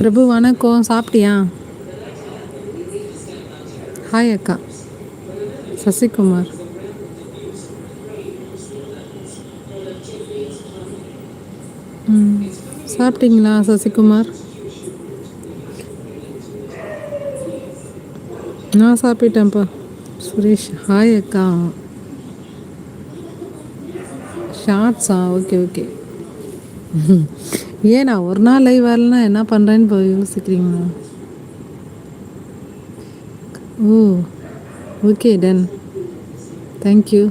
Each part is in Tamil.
பிரபு வணக்கம். சாப்பிட்டியா? ஹாய் அக்கா. சசிகுமார். ம். சாப்பிட்டீங்களா சசிகுமார்? நான் சாப்பிட்டேன்ப்பா. சுரேஷ் ஹாய் அக்கா. ஷார்ட்ஸா ஓகே ஓகே ஏண்ணா ஒரு நாள் லைவ் வரலன்னா என்ன பண்ணுறேன்னு இப்போ யோசிக்கிறீங்களா? ஓ ஓகே டன் தேங்க்யூ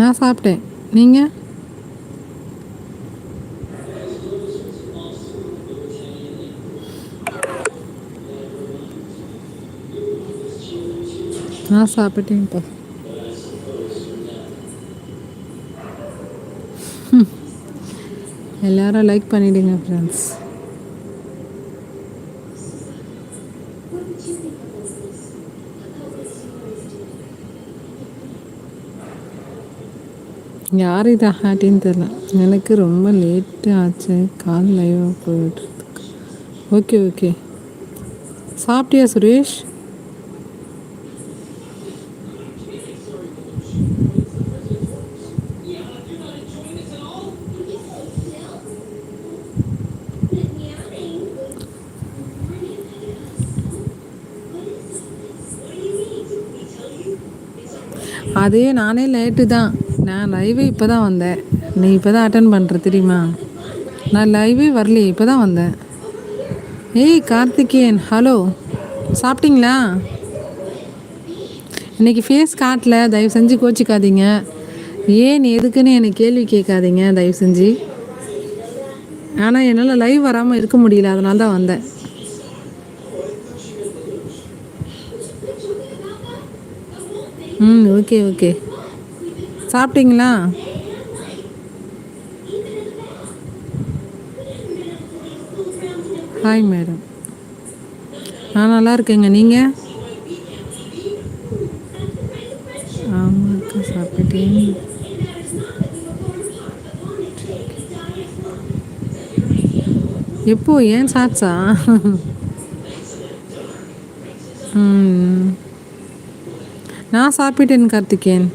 நான் சாப்பிட்டேன். நீங்கள் நான் சாப்பிட்டேன்ப்பா. எல்லாரும் லைக் பண்ணிடுங்க ஃப்ரெண்ட்ஸ் யார் இதை ஹாட்டின்னு தெரில எனக்கு ரொம்ப லேட்டு ஆச்சு. கால் லைவாக போயிட்டுருக்கு ஓகே ஓகே சாப்பிட்டியா சுரேஷ்? அதே நானே லேட்டு தான். நான் லைவே இப்போ தான் வந்தேன். நீ இப்போ தான் அட்டன் பண்ணுற தெரியுமா? நான் லைவே வரலையே இப்போ தான் வந்தேன். ஏய் கார்த்திகேயன் ஹலோ சாப்பிட்டீங்களா? இன்றைக்கி ஃபேஸ் காட்டல தயவு செஞ்சு கோச்சிக்காதீங்க. ஏன் எதுக்குன்னு எனக்கு கேள்வி கேட்காதீங்க தயவு செஞ்சு. ஆனால் என்னால் லைவ் வராமல் இருக்க முடியல அதனால தான் வந்தேன். ம் ஓகே ஓகே. சாப்பிட்டீங்களா? ஹாய் மேடம் நான் நல்லா இருக்கேங்க. நீங்கள் ஆமாக்கா சாப்பிட்டேன். எப்போ ஏன் சாட்சா ம். நான் சாப்பிட்டேன் கார்த்திகேயன்.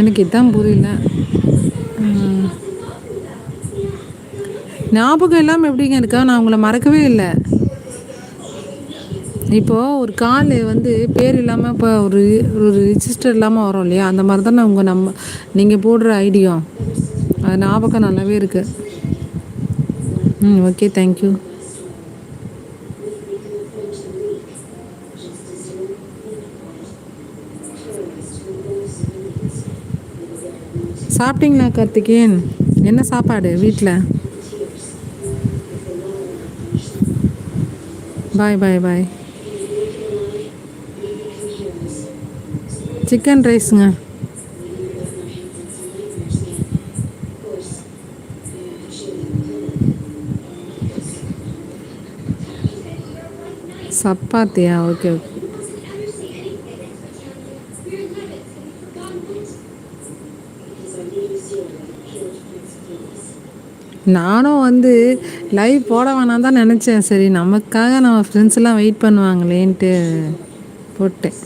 எனக்கு இதான் புரியல. ஞாபகம் இல்லாமல் எப்படிங்க இருக்கா? நான் உங்களை மறக்கவே இல்லை. இப்போது ஒரு கால் வந்து பேர் இல்லாமல் இப்போ ஒரு ஒரு ரிஜிஸ்டர் இல்லாமல் வரும் இல்லையா? அந்த மாதிரி தானே உங்கள் நம்ம நீங்கள் போடுற ஐடியா அது ஞாபகம் நல்லாவே இருக்குது ம் ஓகே தேங்க்யூ சாப்பிட்டீங்களா கார்த்திகேயன்? என்ன சாப்பாடு வீட்டில் பாய் பாய் பாய் சிக்கன் ரைஸுங்க சப்பாத்தியா? ஓகே ஓகே நானும் வந்து லைவ் போட வேணாம் தான் நினச்சேன். சரி நமக்காக நம்ம ஃப்ரெண்ட்ஸ் எல்லாம் வெயிட் பண்ணுவாங்களேன்ட்டு போட்டேன்.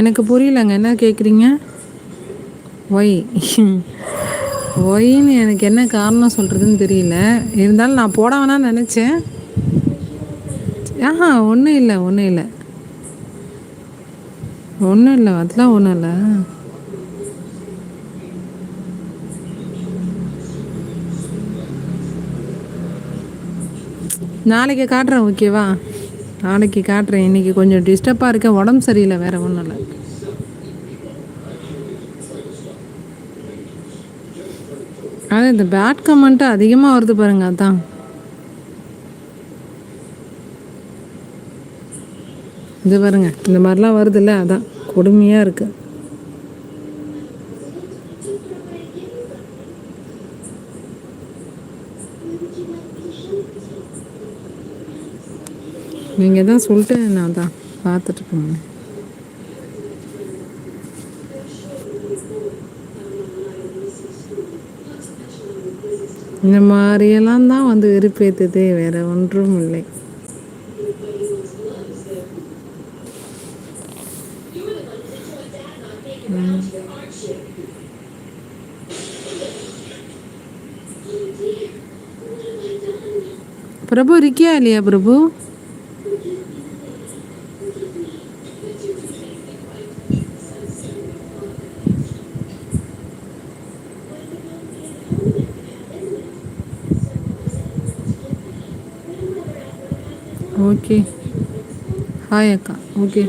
எனக்கு புரியலங்க. என்ன கேட்குறீங்க ஒய் ஒய்ன்னு எனக்கு என்ன காரணம் சொல்கிறதுன்னு தெரியல. இருந்தாலும் நான் போட வேணாம்னு நினச்சேன். ஆஹா ஒன்றும் இல்லை ஒன்றும் இல்லை. ஒன்றும் இல்லை அதெல்லாம் ஒன்றும் இல்லை. நாளைக்கு காட்டுறேன் ஓகேவா நாளைக்கு காட்டுறேன். இன்னைக்கு கொஞ்சம் டிஸ்டர்பாக இருக்கேன். உடம்பு சரியில்லை வேறு ஒன்றும் இல்லை. அது இந்த பேட் கமெண்ட்டு அதிகமாக வருது பாருங்க அதான். இது பாருங்க இந்த மாதிரிலாம் வருதுல்ல அதான். கொடுமையாக இருக்குது நீங்கள் தான் சொல்லிட்டு நான் தான் பார்த்துட்டு போங்க இந்த மாதிரியெல்லாம் தான் வந்து வெறுப்பேற்றுதே வேற ஒன்றும் இல்லை. பிரபு இருக்கியா இல்லையா பிரபு? ஓகே ஹாய் அக்கா ஓகே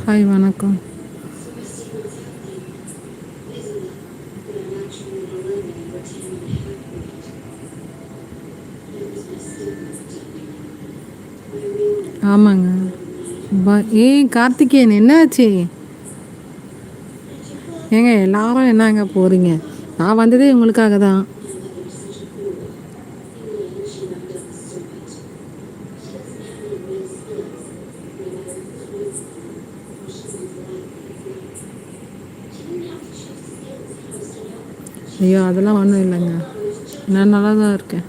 ஹாய் வணக்கம் ஆமாங்க. ப ஏய் கார்த்திகேயன் என்னாச்சு? ஏங்க எல்லாரும் என்னங்க போகிறீங்க நான் வந்ததே உங்களுக்காக தான் ஐயோ அதெல்லாம் ஒன்றும் இல்லைங்க. நான் நல்லா தான் இருக்கேன்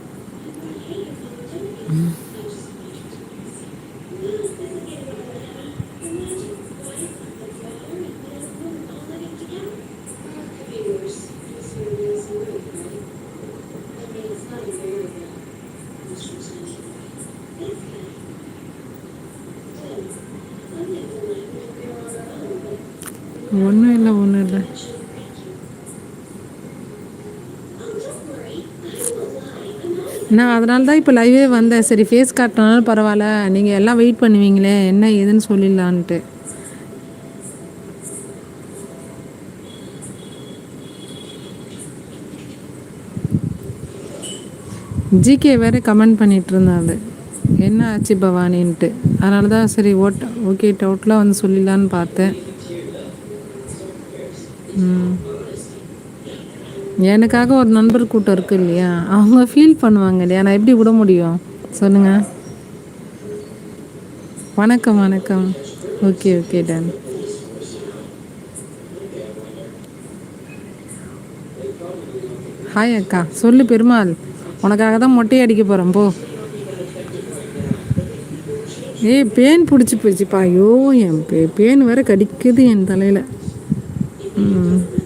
ஒன்றும் இல்லை ஒன்றும் இல்லை நான் அதனால தான் இப்போ லைவே வந்தேன். சரி ஃபேஸ் காட்டினாலும் பரவாயில்ல. நீங்கள் எல்லாம் வெயிட் பண்ணுவீங்களே. என்ன ஏதுன்னு சொல்லிடலான்ட்டு. ஜிகே வேறு கமெண்ட் பண்ணிகிட்டு இருந்தாரு. என்ன ஆச்சு பவானின்ட்டு. அதனால தான் சரி ஓட்ட ஓகே டவுட்லாம் வந்து சொல்லிடலான்னு பார்த்தேன். ம். எனக்காக ஒரு நண்பர் கூட்டம் இருக்கு இல்லையா? அவங்க ஃபீல் பண்ணுவாங்க இல்லையா? நான் எப்படி விட முடியும்? சொல்லுங்க. வணக்கம் வணக்கம். ஓகே ஓகே டன் ஹாய் அக்கா. சொல்லு பெருமாள். உனக்காக தான் மொட்டையை அடிக்க போகிறேன் போ. ஏய் பேன் பிடிச்சி போச்சுப்பா. ஐயோ என் பே பேன் வேற கடிக்குது என் தலையில். ம்.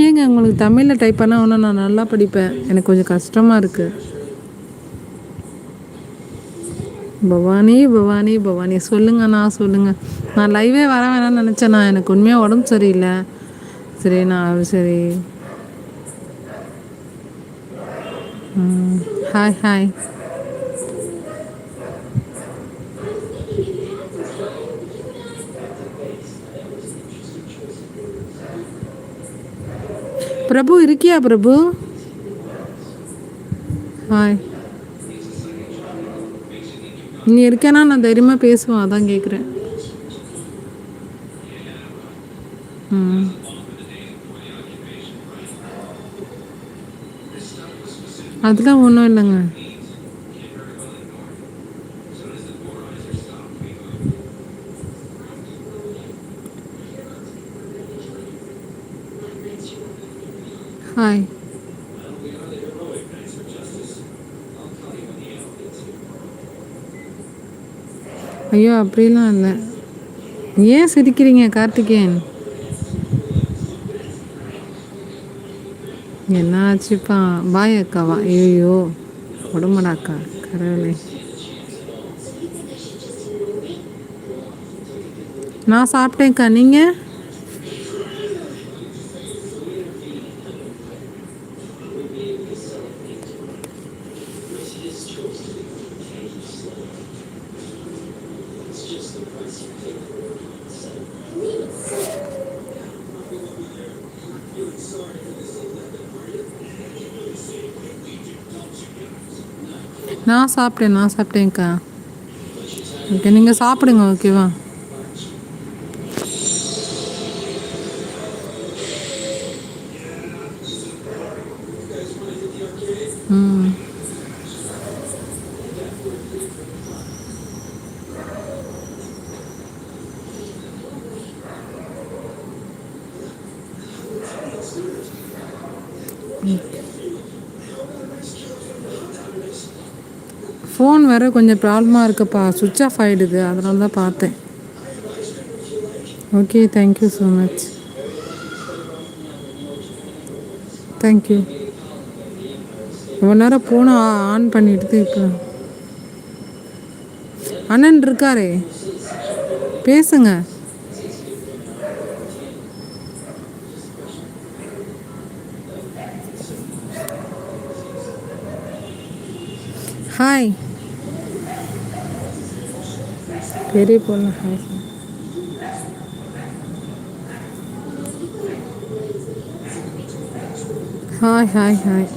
ஏங்க உங்களுக்கு தமிழில் டைப் பண்ணால் ஒன்றும் நான் நல்லா படிப்பேன். எனக்கு கொஞ்சம் கஷ்டமாக இருக்குது பவானி பவானி பவானி. சொல்லுங்கண்ணா சொல்லுங்கள் நான் லைவே வர வேணாம்னு நினச்சேண்ணா எனக்கு உண்மையாக உடம்பு சரியில்லை. சரி நான் சரி. ஹாய் ஹாய் பிரபு இருக்கியா பிரபு? ஹாய் நீ இருக்கேனா நான் தைரியமாக பேசுவேன் அதான் கேட்குறேன் ம். அதெல்லாம் ஒன்றும் இல்லைங்க ஹாய் ஐயோ அப்படிலாம் இல்லை. ஏன் சிரிக்கிறீங்க கார்த்திகேயன்? என்ன ஆச்சுப்பா பாய் அக்காவா ஐயோ உடம்படாக்கா கடவுளே. நான் சாப்பிட்டேன்க்கா. நீங்கள் நான் சாப்பிட்டேன் நான் சாப்பிட்டேன்க்கா. ஓகே நீங்கள் சாப்பிடுங்க ஓகேவா ம் ஃபோன் வேறு கொஞ்சம் ப்ராப்ளமாக இருக்குப்பா. சுவிட்ச் ஆஃப் ஆகிடுது அதனால தான் பார்த்தேன். Okay thank you so much thank you இவ்வளோ நேரம் ஃபோனை ஆன் பண்ணிட்டு இப்போ. அண்ணன் இருக்காரே. பேசுங்க. ஹாய் பெரிய பொண்ணு hi hi hi hi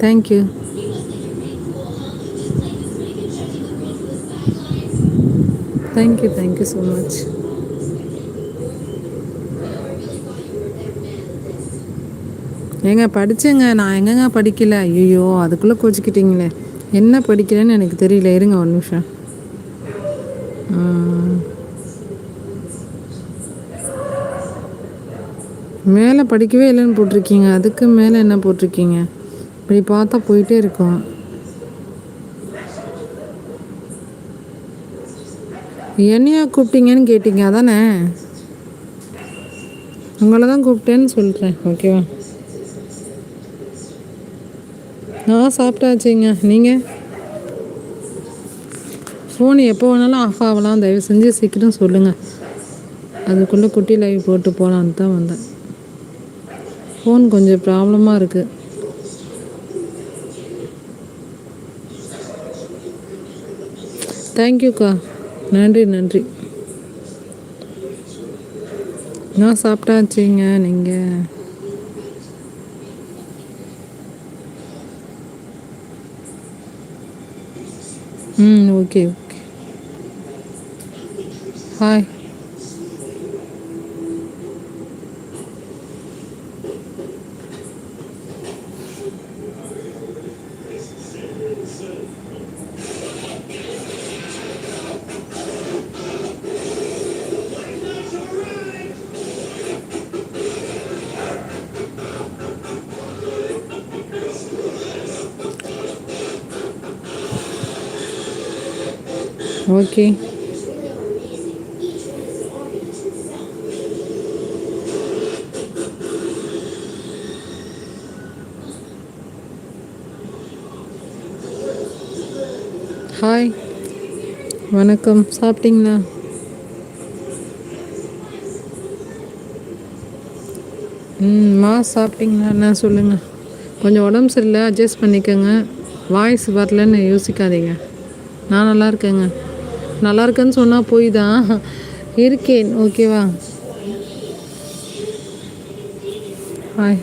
thank you thank you thank you so much ஏங்க படித்தேங்க நான் எங்கங்க படிக்கல? ஐயோ அதுக்குள்ளே கோச்சிக்கிட்டீங்களே. என்ன படிக்கிறேன்னு எனக்கு தெரியல. இருங்க ஒரு நிமிஷம். மேலே படிக்கவே இல்லைன்னு போட்டிருக்கீங்க. அதுக்கு மேலே என்ன போட்டிருக்கீங்க? இப்படி பார்த்தா போயிட்டே இருக்கும். என்னையா கூப்பிட்டீங்கன்னு கேட்டீங்க அதானே? உங்களை தான் கூப்பிட்டேன்னு சொல்கிறேன் ஓகேவா நான் சாப்பிட்டாச்சுங்க. நீங்கள் ஃபோன் எப்போ வேணாலும் ஆஃப் ஆகலாம். தயவு செஞ்சு சீக்கிரம் சொல்லுங்கள் அதுக்குள்ளே குட்டி லைவ் போட்டு போகலான்னு தான் வந்தேன். ஃபோன் கொஞ்சம் ப்ராப்ளமாக இருக்குது தேங்க்யூக்கா நன்றி நன்றி. நான் சாப்பிட்டாச்சுங்க நீங்கள் ம் okay okay. Hi okay. Hi வணக்கம். சாப்பிட்டீங்களா? ம் மா சாப்பிட்டீங்களா? என்ன சொல்லுங்கள் கொஞ்சம் உடம்பு சரியில்லை அட்ஜஸ்ட் பண்ணிக்கோங்க. வாய்ஸ் வரலன்னு யோசிக்காதீங்க. நான் நல்லா இருக்கேங்க. நல்லா இருக்குன்னு சொன்னால் போய் தான் இருக்கேன் ஓகேவா? ஹாய்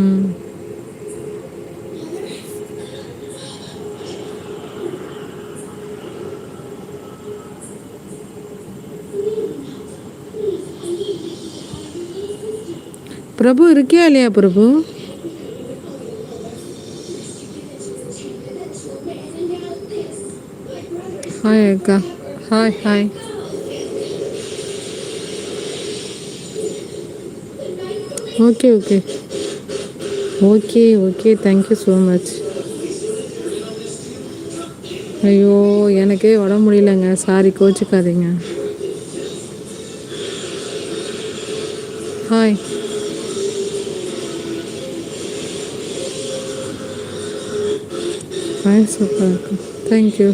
ம். பிரபு இருக்கியா இல்லையா பிரபு? ஹாய் அக்கா hi hi okay okay okay okay thank you so much ஐயோ எனக்கே உடம்பு முடியலங்க. சாரி கோச்சிக்காதீங்க. Hi hi super thank you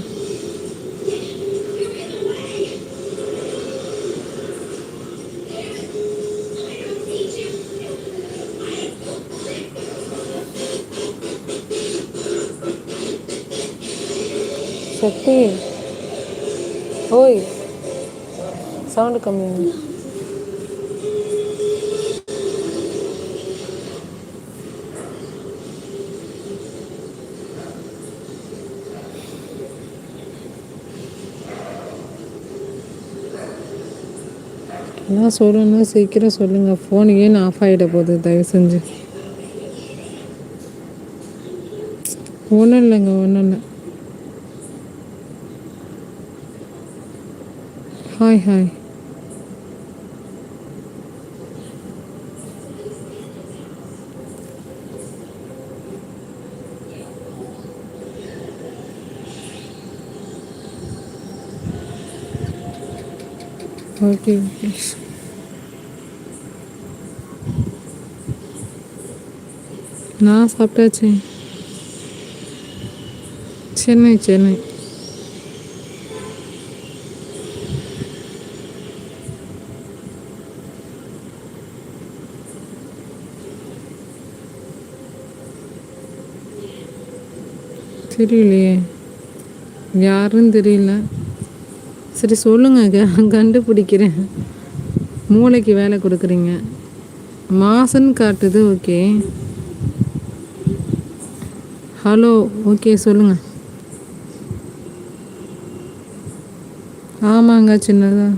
Shetty ஓய் சவுண்டு கம்மி. என்ன சொல்லணும் சீக்கிரம் சொல்லுங்கள் ஃபோன் ஏன் ஆஃப் ஆகிட போகுது? தயவு செஞ்சு ஒன்றும் இல்லைங்க ஒன்றும் இல்லை. ஹாய் ஹாய் ஓகே ஓகே நான் சாப்பிட்டாச்சு சென்னை சென்னை தெரியலையே. யாருன்னு தெரியல. சரி சொல்லுங்க கண்டுபிடிக்கிறேன். மூளைக்கு வேலை கொடுக்குறீங்க. மாசன் காட்டுது ஓகே. ஹலோ ஓகே சொல்லுங்க. ஆமாங்க சின்னதாக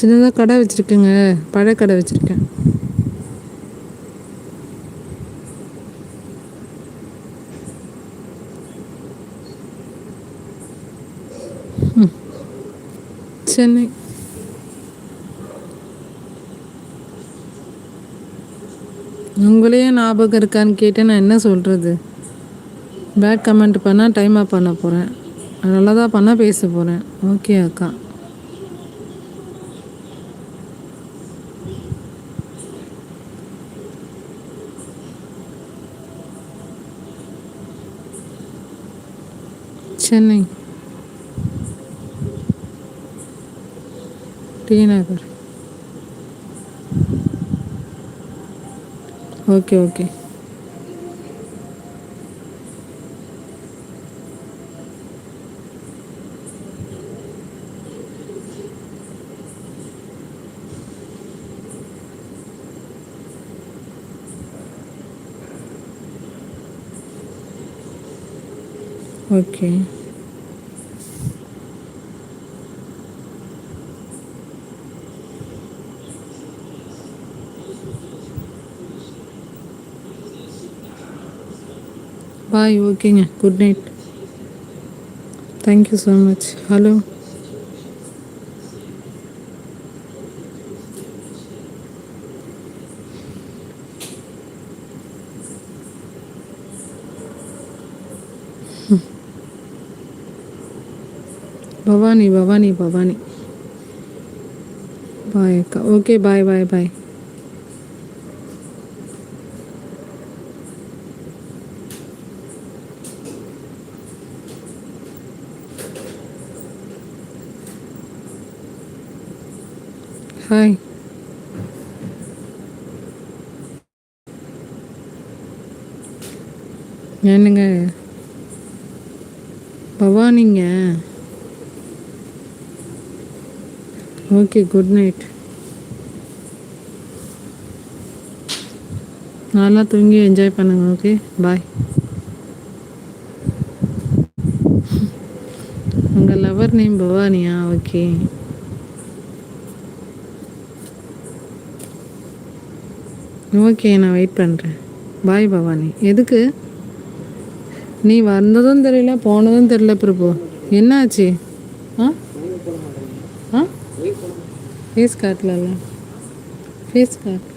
சின்னதாக கடை வச்சுருக்கேங்க. பழக்கடை வச்சுருக்கேன். சென்னை. உங்களையே ஞாபகம் இருக்கான்னு கேட்டு நான் என்ன சொல்கிறது பேட் கமெண்ட் பண்ணால் டைமாக பண்ண போகிறேன் நல்லா தான் பண்ணால் பேச போகிறேன் ஓகே அக்கா. Chennai. T Nagar okay okay bye ஓகேங்க good night thank you so much hello Bhavani Bhavani Bhavani bye அக்கா ஓகே பாய் பாய் பாய் ஹாய் என்னங்க? பவானிங்க ஓகே குட் நைட் நல்லா தூங்கி என்ஜாய் பண்ணுங்க ஓகே பாய் உங்கள் லவர் நேம் பவானியா? ஓகே ஓகே நான் வெயிட் பண்ணுறேன் பாய் பவானி. எதுக்கு? நீ வந்ததும் தெரியல போனதும் தெரியல பிரபு. என்னாச்சு? ஆ? ஆ? ஃபேஸ் காட்டலல்ல. ஃபேஸ் காட்.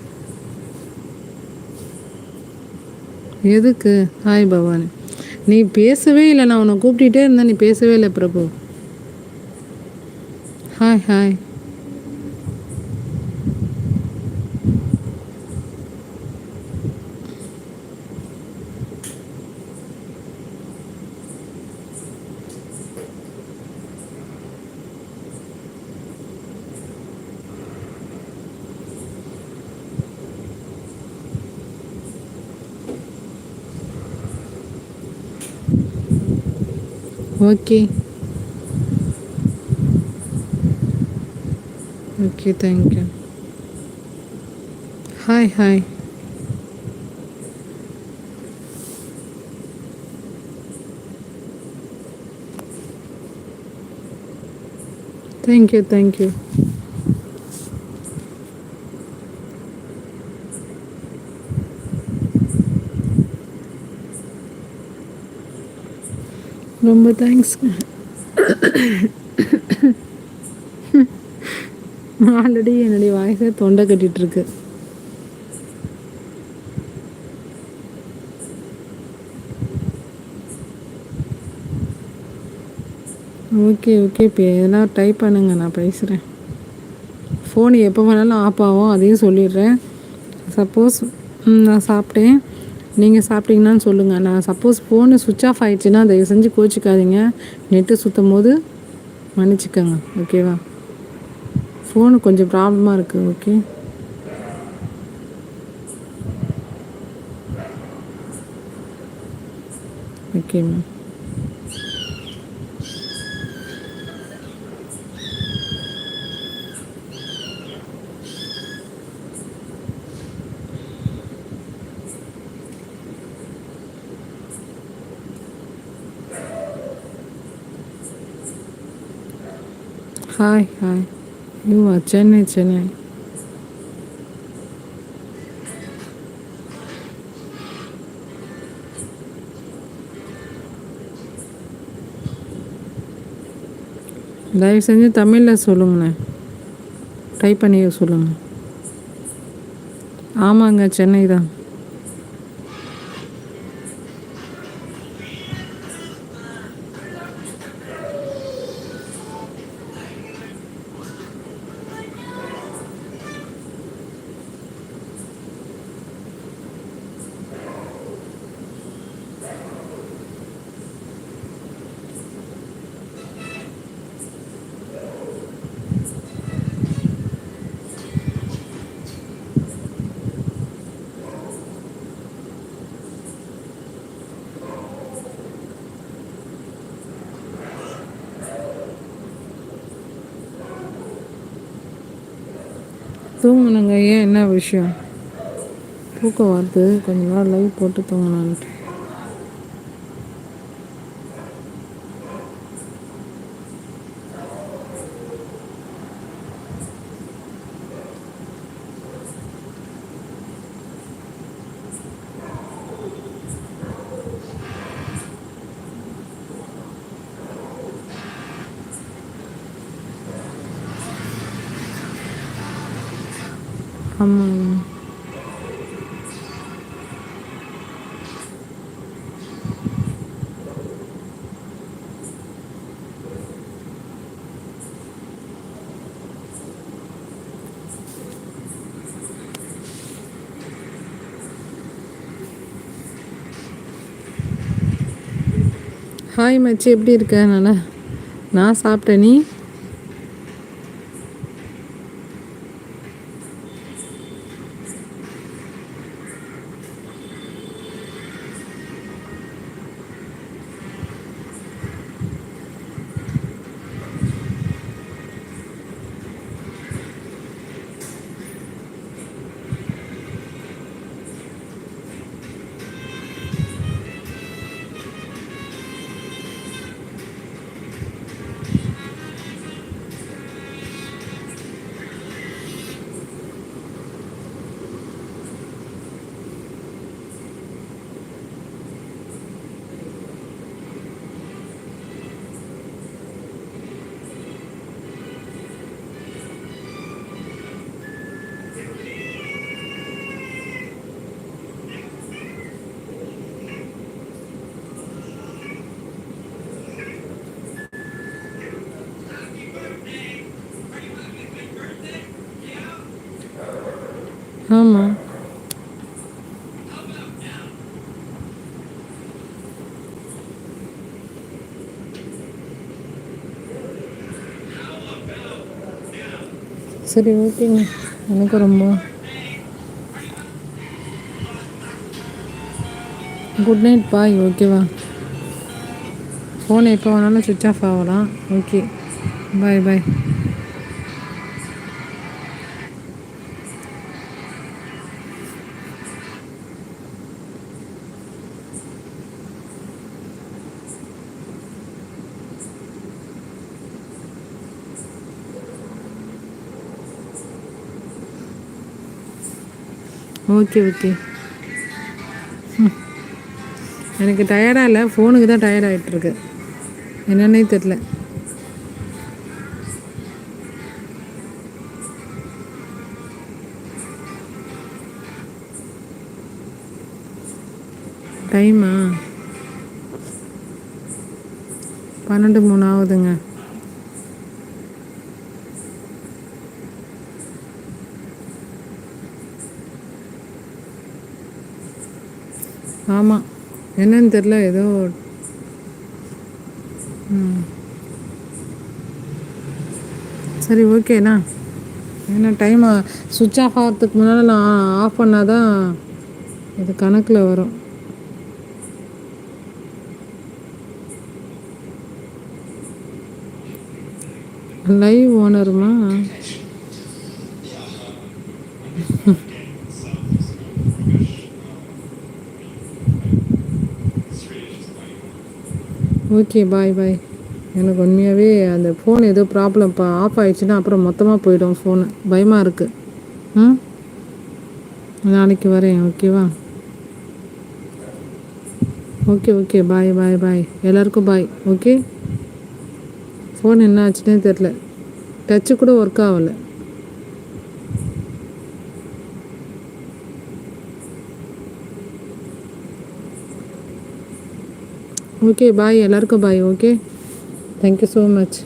எதுக்கு? ஹாய் பவானி. நீ பேசவே இல்லை நான் உன்னை கூப்பிட்டுட்டே இருந்தேன் நீ பேசவே இல்லை Prabhu. Hi hi okay okay thank you hi hi thank you thank you ரொம்ப தேங்க்ஸ் ஆல்ரெடி என்னுடைய வாய்ஸை தொண்டை கட்டிகிட்ருக்கு ஓகே ஓகே இப்போ எதனா டைப் பண்ணுங்க நான் பேசுகிறேன் ஃபோன் எப்போ வேணாலும் ஆஃப் ஆகும் அதையும் சொல்லிடுறேன். சப்போஸ் நான் சாப்பிட்டேன். நீங்கள் சாப்பிட்டீங்கன்னு சொல்லுங்கள் நான் சப்போஸ் ஃபோனு சுவிட்ச் ஆஃப் ஆகிடுச்சின்னா தயவு செஞ்சு கோச்சிக்காதீங்க. நெட்டு சுற்றும் போது மன்னிச்சிக்கோங்க ஓகேவா ஃபோனு கொஞ்சம் ப்ராப்ளமாக இருக்குது okay okay ma'am hi hi யூவா Chennai Chennai தயவு செஞ்சு தமிழில் சொல்லுங்கண்ணே. டைப் பண்ணி சொல்லுங்கள் ஆமாங்க சென்னை தான் தூங்கணுங்க ஏன் என்ன விஷயம். தூக்கம் வருது. கொஞ்ச நேரம் லைவ் போட்டு தூங்கலான்ட்டு ஆமாங்க ஹாய் மச்சி எப்படி இருக்க? நல்லா நான் சாப்பிட்டேன். நீ? ஆமாம் சரி ஓகேங்க. எனக்கு ரொம்ப குட் நைட் பாய் ஓகேவா ஃபோன் எப்போ வேணாலும் சுவிட்ச் ஆஃப் ஆகலாம். Okay bye bye okay okay. ம். எனக்கு டயர்டாக இல்லை. ஃபோனுக்கு தான் டயர்ட் ஆகிட்டுருக்கு என்னன்னே தெரில டைமா பன்னெண்டு மூணு ஆகுதுங்க ஆமாம் என்னன்னு தெரில ஏதோ சரி ஓகேண்ணா ஏன்னா டைம் சுவிட்ச் ஆஃப் ஆகிறதுக்கு முன்னால் நான் ஆஃப் பண்ணால் தான் இது கணக்கில் வரும். லைவ் ஓனருமா ஓகே பாய் பாய் எனக்கு உண்மையாகவே அந்த ஃபோன் ஏதோ ப்ராப்ளம் இப்போ ஆஃப் ஆகிடுச்சுன்னா அப்புறம் மொத்தமாக போயிடும் ஃபோனு பயமாக இருக்குது ம்? நாளைக்கு வரேன் ஓகேவா ஓகே ஓகே பாய் பாய் பாய் எல்லாருக்கும் பாய் ஓகே ஃபோன் என்ன ஆச்சுன்னே தெரில டச்சு கூட ஒர்க் ஆகலை. ஓகே பாய் எல்லாருக்கும் bye okay thank you so much